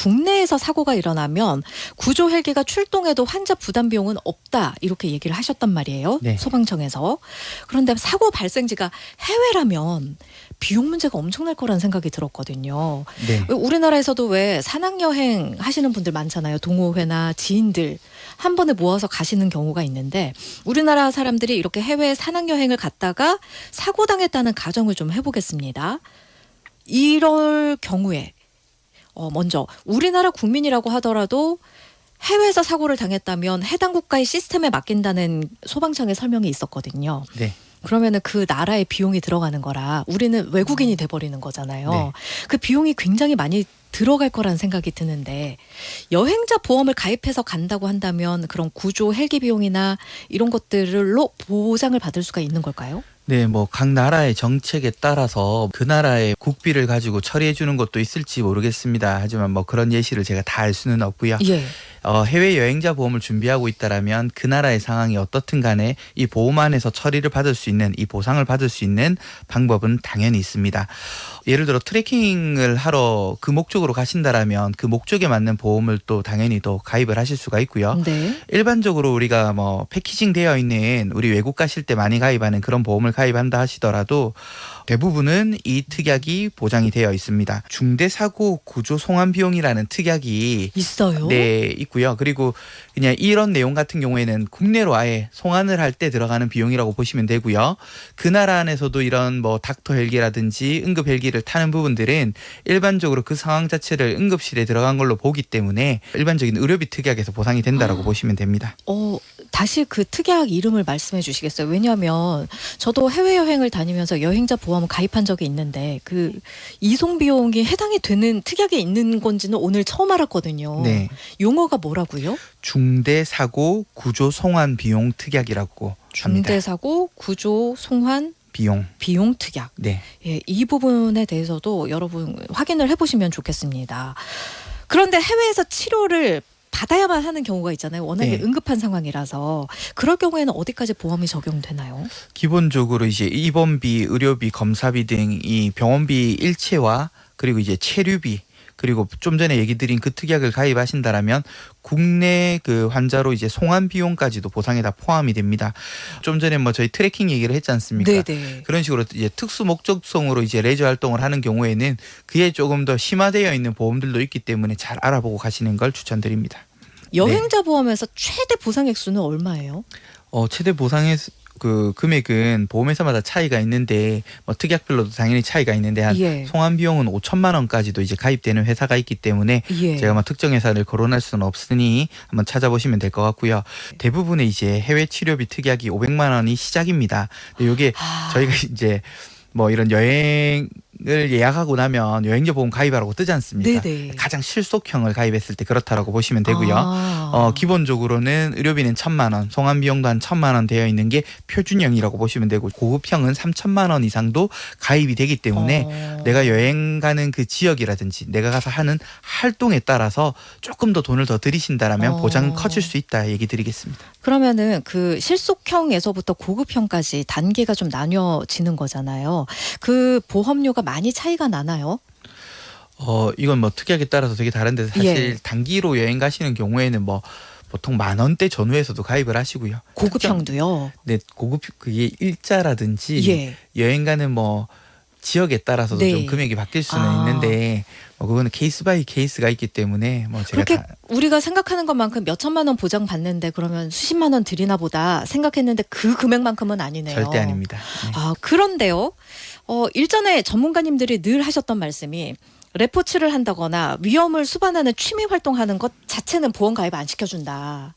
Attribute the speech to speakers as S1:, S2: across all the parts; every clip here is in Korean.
S1: 국내에서 사고가 일어나면 구조 헬기가 출동해도 환자 부담 비용은 없다 이렇게 얘기를 하셨단 말이에요.
S2: 네.
S1: 소방청에서. 그런데 사고 발생지가 해외라면 비용 문제가 엄청날 거라는 생각이 들었거든요.
S2: 네.
S1: 왜 우리나라에서도 왜 산악여행 하시는 분들 많잖아요. 동호회나 지인들 한 번에 모아서 가시는 경우가 있는데 우리나라 사람들이 이렇게 해외 산악여행을 갔다가 사고 당했다는 가정을 좀 해보겠습니다. 이럴 경우에 어 먼저 우리나라 국민이라고 하더라도 해외에서 사고를 당했다면 해당 국가의 시스템에 맡긴다는 소방청의 설명이 있었거든요.
S2: 네.
S1: 그러면은 그 나라의 비용이 들어가는 거라 우리는 외국인이 돼버리는 거잖아요.
S2: 네.
S1: 그 비용이 굉장히 많이 들어갈 거라는 생각이 드는데 여행자 보험을 가입해서 간다고 한다면 그런 구조 헬기 비용이나 이런 것들로 보장을 받을 수가 있는 걸까요?
S2: 네, 뭐 각 나라의 정책에 따라서 그 나라의 국비를 가지고 처리해 주는 것도 있을지 모르겠습니다. 하지만 뭐 그런 예시를 제가 다 알 수는 없고요.
S1: 예.
S2: 어, 해외 여행자 보험을 준비하고 있다라면 그 나라의 상황이 어떻든 간에 이 보험 안에서 처리를 받을 수 있는 이 보상을 받을 수 있는 방법은 당연히 있습니다. 예를 들어 트레킹을 하러 그 목적으로 가신다라면 그 목적에 맞는 보험을 또 당연히 또 가입을 하실 수가 있고요.
S1: 네.
S2: 일반적으로 우리가 뭐 패키징 되어 있는 우리 외국 가실 때 많이 가입하는 그런 보험을 가입한다 하시더라도 대부분은 이 특약이 보장이 되어 있습니다. 중대 사고 구조 송환 비용이라는 특약이
S1: 있어요.
S2: 네 있고요. 그리고 그냥 이런 내용 같은 경우에는 국내로 아예 송환을 할 때 들어가는 비용이라고 보시면 되고요. 그 나라 안에서도 이런 뭐 닥터 헬기라든지 응급 헬기를 타는 부분들은 일반적으로 그 상황 자체를 응급실에 들어간 걸로 보기 때문에 일반적인 의료비 특약에서 보상이 된다라고 보시면 됩니다.
S1: 어, 다시 그 특약 이름을 말씀해 주시겠어요? 왜냐하면 저도 해외 여행을 다니면서 여행자 보험 가입한 적이 있는데 그 이송 비용이 해당이 되는 특약에 있는 건지는 오늘 처음 알았거든요.
S2: 네.
S1: 용어가 뭐라고요?
S2: 중대 사고 구조 송환 비용 특약이라고 합니다.
S1: 중대 사고 구조 송환
S2: 비용.
S1: 비용 특약.
S2: 네.
S1: 예, 이 부분에 대해서도 여러분 확인을 해보시면 좋겠습니다. 그런데 해외에서 치료를 받아야만 하는 경우가 있잖아요. 워낙에
S2: 네.
S1: 응급한 상황이라서 그럴 경우에는 어디까지 보험이 적용되나요?
S2: 기본적으로 이제 입원비, 의료비, 검사비 등이 병원비 일체와 그리고 이제 체류비 그리고 좀 전에 얘기 드린 그 특약을 가입하신다라면 국내 그 환자로 이제 송환 비용까지도 보상에 다 포함이 됩니다. 좀 전에 뭐 저희 트래킹 얘기를 했지 않습니까?
S1: 네네.
S2: 그런 식으로 이제 특수 목적성으로 이제 레저 활동을 하는 경우에는 그에 조금 더 심화되어 있는 보험들도 있기 때문에 잘 알아보고 가시는 걸 추천드립니다.
S1: 여행자 보험에서 최대 보상 액수는 얼마예요?
S2: 어, 최대 보상의 수- 그 금액은 보험회사마다 차이가 있는데 뭐 특약별로도 당연히 차이가 있는데 한
S1: 예.
S2: 송환 비용은 5천만 원까지도 이제 가입되는 회사가 있기 때문에
S1: 예.
S2: 제가 뭐 특정 회사를 거론할 수는 없으니 한번 찾아보시면 될 것 같고요. 대부분의 이제 해외 치료비 특약이 500만 원이 시작입니다. 근데 이게
S1: 아,
S2: 저희가 이제 뭐 이런 여행 을 예약하고 나면 여행자 보험 가입하라고 뜨지 않습니까?
S1: 네네.
S2: 가장 실속형을 가입했을 때 그렇다라고 보시면 되고요.
S1: 아.
S2: 어, 기본적으로는 의료비는 천만 원, 송환 비용도 한 천만 원 되어 있는 게 표준형이라고 보시면 되고 고급형은 삼천만 원 이상도 가입이 되기 때문에
S1: 어.
S2: 내가 여행 가는 그 지역이라든지 내가 가서 하는 활동에 따라서 조금 더 돈을 더 들이신다라면
S1: 어.
S2: 보장은 커질 수 있다 얘기 드리겠습니다.
S1: 그러면은 그 실속형에서부터 고급형까지 단계가 좀 나뉘어지는 거잖아요. 그 보험료가 많이 차이가 나나요?
S2: 어, 이건 뭐 특약에 따라서 되게 다른데 사실
S1: 예.
S2: 단기로 여행 가시는 경우에는 뭐 보통 만 원대 전후에서도 가입을 하시고요.
S1: 고급형도요.
S2: 네, 고급 그게 일자라든지
S1: 예.
S2: 여행 가는 뭐 지역에 따라서도
S1: 네.
S2: 좀 금액이 바뀔 수는
S1: 아.
S2: 있는데 뭐 그거는 케이스 바이 케이스가 있기 때문에 뭐 제가
S1: 그렇게
S2: 다
S1: 우리가 생각하는 것만큼 몇 천만 원 보장 받는데 그러면 수십만 원 드리나 보다 생각했는데 그 금액만큼은 아니네요.
S2: 절대 아닙니다. 네.
S1: 아, 그런데요. 어, 일전에 전문가님들이 늘 하셨던 말씀이 레포츠를 한다거나 위험을 수반하는 취미 활동하는 것 자체는 보험 가입 안 시켜준다.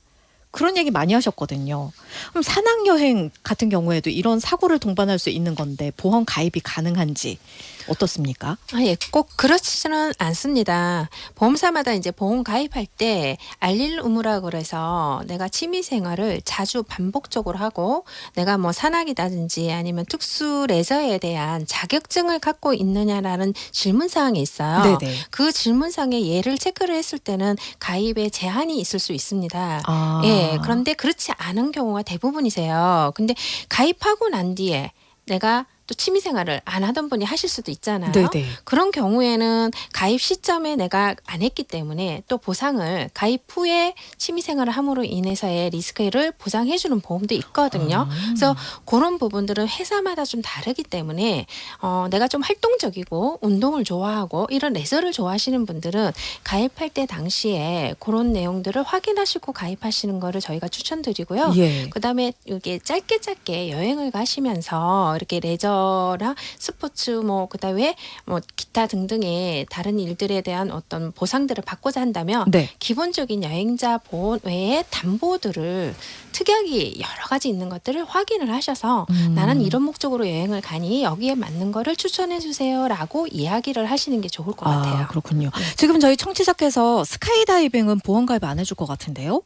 S1: 그런 얘기 많이 하셨거든요. 그럼 산악여행 같은 경우에도 이런 사고를 동반할 수 있는 건데 보험 가입이 가능한지 어떻습니까?
S3: 아, 예, 꼭 그렇지는 않습니다. 보험사마다 이제 보험 가입할 때 알릴 의무라 그래서 내가 취미 생활을 자주 반복적으로 하고 내가 뭐 산악이라든지 아니면 특수 레저에 대한 자격증을 갖고 있느냐라는 질문 사항이 있어요.
S1: 네네.
S3: 그 질문상에 예를 체크를 했을 때는 가입에 제한이 있을 수 있습니다.
S1: 아.
S3: 예, 그런데 그렇지 않은 경우가 대부분이세요. 근데 가입하고 난 뒤에 내가 또또 취미 생활을 안 하던 분이 하실 수도 있잖아요.
S1: 네네.
S3: 그런 경우에는 가입 시점에 내가 안 했기 때문에 또 보상을 가입 후에 취미 생활을 함으로 인해서의 리스크를 보상해 주는 보험도 있거든요.
S1: 음.
S3: 그래서 그런 부분들은 회사마다 좀 다르기 때문에 어, 내가 좀 활동적이고 운동을 좋아하고 이런 레저를 좋아하시는 분들은 가입할 때 당시에 그런 내용들을 확인하시고 가입하시는 거를 저희가 추천드리고요.
S1: 예.
S3: 그다음에 이게 짧게 짧게 여행을 가시면서 이렇게 레저 랑 스포츠 뭐 그다음에 뭐 기타 등등의 다른 일들에 대한 어떤 보상들을 받고자 한다면
S1: 네.
S3: 기본적인 여행자 보험 외에 담보들을 특약이 여러 가지 있는 것들을 확인을 하셔서
S1: 음.
S3: 나는 이런 목적으로 여행을 가니 여기에 맞는 거를 추천해 주세요라고 이야기를 하시는 게 좋을 것 같아요. 네.
S1: 아, 그렇군요. 지금 저희 청취자께서 스카이다이빙은 보험 가입 안 해줄 것 같은데요?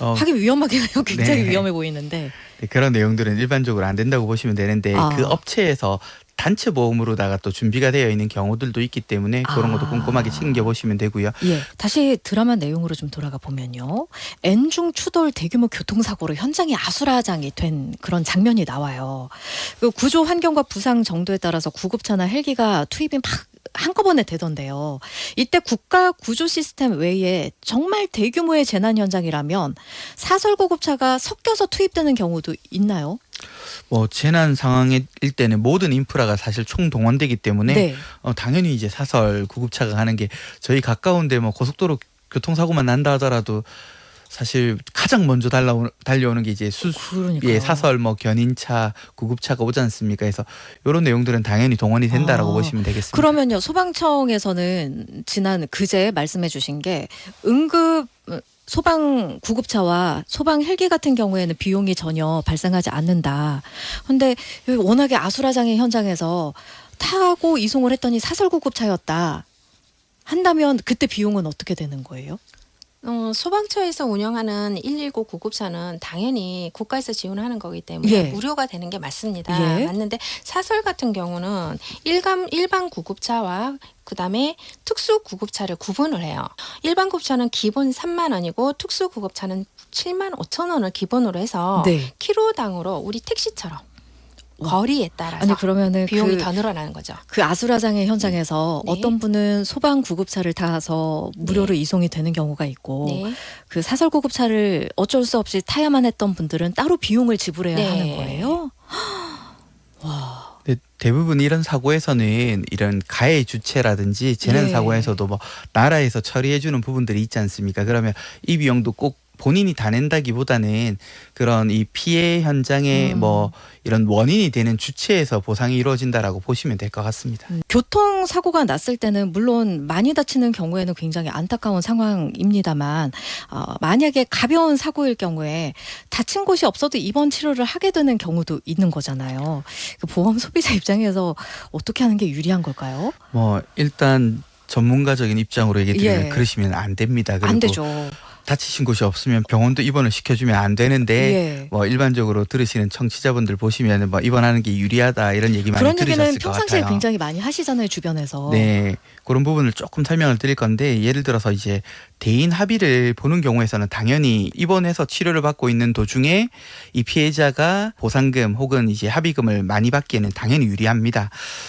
S2: 어,
S1: 하긴 위험하긴 해요. 굉장히
S2: 네.
S1: 위험해 보이는데.
S2: 네, 그런 내용들은 일반적으로 안 된다고 보시면 되는데
S1: 아.
S2: 그 업체에서 단체 보험으로다가 또 준비가 되어 있는 경우들도 있기 때문에 그런 것도
S1: 아.
S2: 꼼꼼하게 챙겨 보시면 되고요.
S1: 예. 다시 드라마 내용으로 좀 돌아가 보면요. N중 추돌 대규모 교통사고로 현장이 아수라장이 된 그런 장면이 나와요. 그 구조 환경과 부상 정도에 따라서 구급차나 헬기가 투입이 막 한꺼번에 되던데요. 이때 국가 구조 시스템 외에 정말 대규모의 재난 현장이라면 사설 구급차가 섞여서 투입되는 경우도 있나요?
S2: 뭐 재난 상황일 때는 모든 인프라가 사실 총동원되기 때문에
S1: 네.
S2: 어, 당연히 이제 사설 구급차가 가는 게 저희 가까운데 뭐 고속도로 교통사고만 난다 하더라도 사실 가장 먼저 달라오, 달려오는 게 이제 수. 예, 사설 뭐 견인차, 구급차가 오지 않습니까? 그래서 이런 내용들은 당연히 동원이 된다라고
S1: 아,
S2: 보시면 되겠습니다.
S1: 그러면요 소방청에서는 지난 그제 말씀해주신 게 응급 어, 소방 구급차와 소방 헬기 같은 경우에는 비용이 전혀 발생하지 않는다. 근데 워낙에 아수라장의 현장에서 타고 이송을 했더니 사설 구급차였다. 한다면 그때 비용은 어떻게 되는 거예요?
S3: 어, 소방처에서 운영하는 119 구급차는 당연히 국가에서 지원하는 거기 때문에
S1: 예.
S3: 무료가 되는 게 맞습니다.
S1: 예.
S3: 맞는데 사설 같은 경우는 일감 일반 구급차와 그다음에 특수 구급차를 구분을 해요. 일반 구급차는 기본 3만 원이고 특수 구급차는 7만 5천 원을 기본으로 해서
S1: 네.
S3: 키로당으로 우리 택시처럼
S1: 와.
S3: 거리에 따라서
S1: 아니 그러면은
S3: 비용이
S1: 그,
S3: 더 늘어나는 거죠.
S1: 그 아수라장의 현장에서
S3: 네.
S1: 어떤 분은 소방 구급차를 타서 무료로 이송이 되는 경우가 있고
S3: 네.
S1: 그 사설 구급차를 어쩔 수 없이 타야만 했던 분들은 따로 비용을 지불해야
S3: 네.
S1: 하는 거예요. 와.
S2: 근데 대부분 이런 사고에서는 이런 가해 주체라든지 재난
S1: 예.
S2: 사고에서도 뭐 나라에서 처리해 주는 부분들이 있지 않습니까? 그러면 이 비용도 꼭 본인이 다 낸다기보다는 그런 이 피해 현장에
S1: 음.
S2: 뭐 이런 원인이 되는 주체에서 보상이 이루어진다라고 보시면 될 것 같습니다.
S1: 음, 교통 사고가 났을 때는 물론 많이 다치는 경우에는 굉장히 안타까운 상황입니다만 어, 만약에 가벼운 사고일 경우에 다친 곳이 없어도 입원 치료를 하게 되는 경우도 있는 거잖아요. 그 보험 소비자 입장에서 어떻게 하는 게 유리한 걸까요?
S2: 뭐 일단 전문가적인 입장으로 얘기 드리면
S1: 예.
S2: 그러시면 안 됩니다. 그리고
S1: 안 되죠.
S2: 다치신 곳이 없으면 병원도 입원을 시켜주면 안 되는데
S1: 예.
S2: 뭐 일반적으로 들으시는 청취자분들 보시면 뭐 입원하는 게 유리하다 이런 얘기 많이
S1: 그런 얘기는
S2: 들으셨을 것
S1: 평상시에
S2: 같아요.
S1: 굉장히 많이 하시잖아요 주변에서.
S2: 네 그런 부분을 조금 설명을 드릴 건데 예를 들어서 이제 대인 합의를 보는 경우에서는 당연히 입원해서 치료를 받고 있는 도중에 이 피해자가 보상금 혹은 이제 합의금을 많이 받기에는 당연히 유리합니다.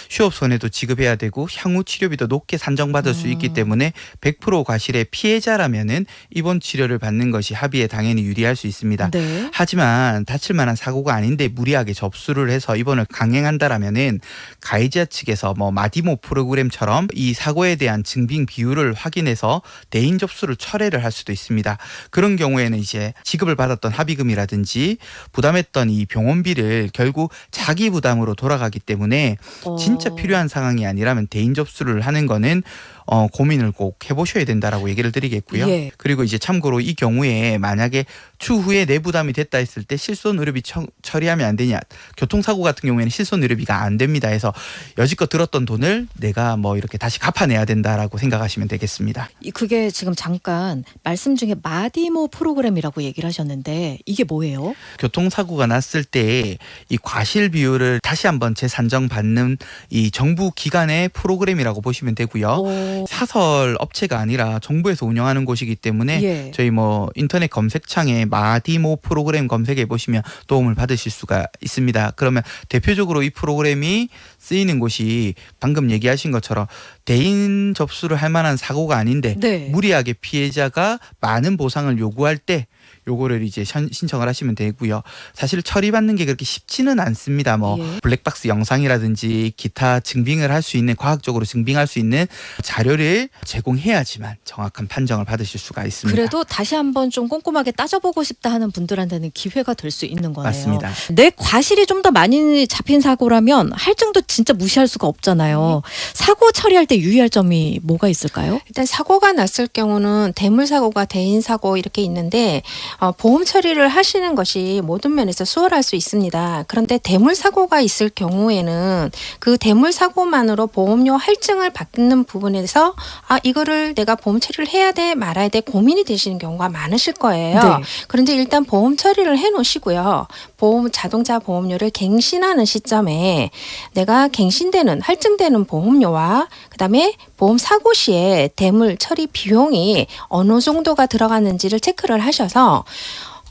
S2: 휴업 손해도 지급해야 되고 향후 치료비도 높게 산정받을 수 있기
S1: 음.
S2: 때문에 100% 과실의 피해자라면은 입원 치료를 받는 것이 합의에 당연히 유리할 수 있습니다.
S1: 네.
S2: 하지만 다칠 만한 사고가 아닌데 무리하게 접수를 해서 입원을 강행한다라면은 가해자 측에서 뭐 마디모 프로그램처럼 이 사고에 대한 증빙 비율을 확인해서 대인 접수 를 철회를 할 수도 있습니다. 그런 경우에는 이제 지급을 받았던 합의금이라든지 부담했던 이 병원비를 결국 자기 부담으로 돌아가기 때문에 진짜
S1: 어.
S2: 필요한 상황이 아니라면 대인 접수를 하는 거는 어, 고민을 꼭 해보셔야 된다라고 얘기를 드리겠고요.
S1: 예.
S2: 그리고 이제 참고로 이 경우에 만약에 추후에 내 부담이 됐다 했을 때 실손 의료비 처, 처리하면 안 되냐. 교통사고 같은 경우에는 실손 의료비가 안 됩니다. 해서 여지껏 들었던 돈을 내가 뭐 이렇게 다시 갚아내야 된다라고 생각하시면 되겠습니다.
S1: 이- 그게 지금 잠깐 말씀 중에 마디모 프로그램이라고 얘기를 하셨는데 이게 뭐예요?
S2: 교통사고가 났을 때 이 과실 비율을 다시 한번 재산정 받는 이 정부 기관의 프로그램이라고 보시면 되고요.
S1: 오. 오.
S2: 사설 업체가 아니라 정부에서 운영하는 곳이기 때문에
S1: 예.
S2: 저희 뭐 인터넷 검색창에 마디모 프로그램 검색해 보시면 도움을 받으실 수가 있습니다. 그러면 대표적으로 이 프로그램이 쓰이는 곳이 방금 얘기하신 것처럼 대인 접수를 할 만한 사고가 아닌데
S1: 네.
S2: 무리하게 피해자가 많은 보상을 요구할 때 요거를 이제 신- 신청을 하시면 되고요. 사실 처리받는 게 그렇게 쉽지는 않습니다. 뭐
S1: 예.
S2: 블랙박스 영상이라든지 기타 증빙을 할 수 있는 과학적으로 증빙할 수 있는 자료를 제공해야지만 정확한 판정을 받으실 수가 있습니다.
S1: 그래도 다시 한번 좀 꼼꼼하게 따져보고 싶다 하는 분들한테는 기회가 될 수 있는 거네요.
S2: 맞습니다.
S1: 내 과실이 좀 더 많이 잡힌 사고라면 할증도 진짜 무시할 수가 없잖아요. 사고 처리할 때 유의할 점이 뭐가 있을까요?
S3: 일단 사고가 났을 경우는 대물 사고가 대인 사고 이렇게 있는데 어, 보험 처리를 하시는 것이 모든 면에서 수월할 수 있습니다. 그런데 대물 사고가 있을 경우에는 그 대물 사고만으로 보험료 할증을 받는 부분에서 아 이거를 내가 보험 처리를 해야 돼 말아야 돼 고민이 되시는 경우가 많으실 거예요.
S1: 네.
S3: 그런데 일단 보험 처리를 해 놓으시고요. 보험 자동차 보험료를 갱신하는 시점에 내가 갱신되는 할증되는 보험료와 그다음에 보험 사고 시에 대물 처리 비용이 어느 정도가 들어갔는지를 체크를 하셔서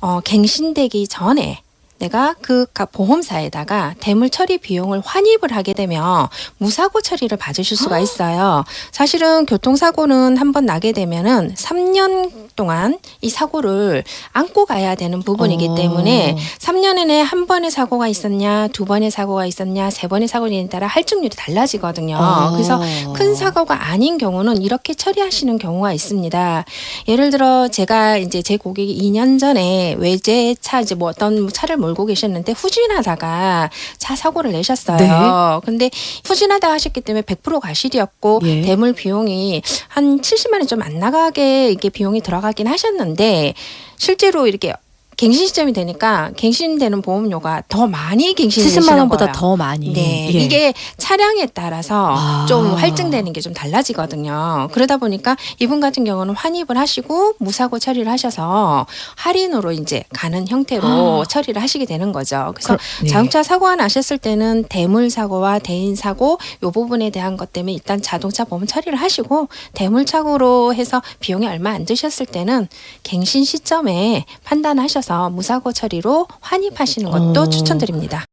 S3: 어, 갱신되기 전에 내가 그 가- 보험사에다가 대물 처리 비용을 환입을 하게 되면 무사고 처리를 받으실 수가 있어요. 사실은 교통사고는 한 번 나게 되면은 3년 동안 이 사고를 안고 가야 되는 부분이기
S1: 어.
S3: 때문에 3년 내내 한 번의 사고가 있었냐, 두 번의 사고가 있었냐, 세 번의 사고에 따라 할증률이 달라지거든요.
S1: 어.
S3: 그래서 큰 사고가 아닌 경우는 이렇게 처리하시는 경우가 있습니다. 예를 들어 제가 이제 제 고객이 2년 전에 외제차 이제 뭐 어떤 차를 몰고 계셨는데 후진하다가 차 사고를 내셨어요.
S1: 네.
S3: 근데 후진하다 하셨기 때문에 100% 과실이었고
S1: 예.
S3: 대물 비용이 한 70만 원 좀 안 나가게 이게 비용이 들어가긴 하셨는데 실제로 이렇게 갱신 시점이 되니까 갱신되는 보험료가 더 많이 갱신되시는
S1: 70만 원보다
S3: 거예요.
S1: 더 많이.
S3: 네,
S1: 예.
S3: 이게 차량에 따라서
S1: 아.
S3: 좀 할증되는 게 좀 달라지거든요. 그러다 보니까 이분 같은 경우는 환입을 하시고 무사고 처리를 하셔서 할인으로 이제 가는 형태로
S1: 아.
S3: 처리를 하시게 되는 거죠. 그래서
S1: 그- 네.
S3: 자동차 사고가 나셨을 때는 대물 사고와 대인 사고 요 부분에 대한 것 때문에 일단 자동차 보험 처리를 하시고 대물 사고로 해서 비용이 얼마 안 드셨을 때는 갱신 시점에 판단하셔서 무사고 처리로 환입하시는 것도
S1: 어.
S3: 추천드립니다.